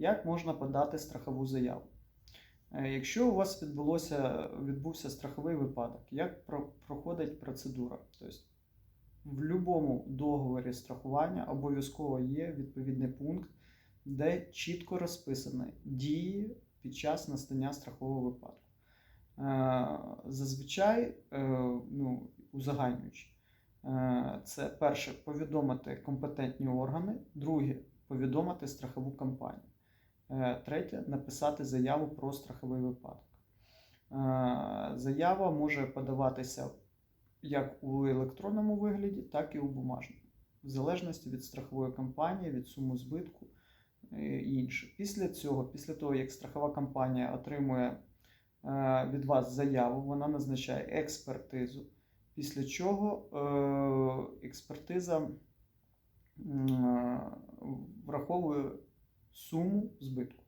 Як можна подати страхову заяву? Е, Якщо у вас відбулося, відбувся страховий випадок, як про- проходить процедура? Тобто в будь-якому договорі страхування обов'язково є відповідний пункт, де чітко розписані дії під час настання страхового випадку. Е, Зазвичай, е, ну, узагальнюючи, це перше повідомити компетентні органи, друге повідомити страхову компанію. Е, Третє написати заяву про страховий випадок. Е, Заява може подаватися як у електронному вигляді, так і у бумажному, в залежності від страхової компанії, від суми збитку е, і інше. Після цього, після того, як страхова компанія отримує від вас заяву, вона назначає експертизу, після чого експертиза враховує суму збитку.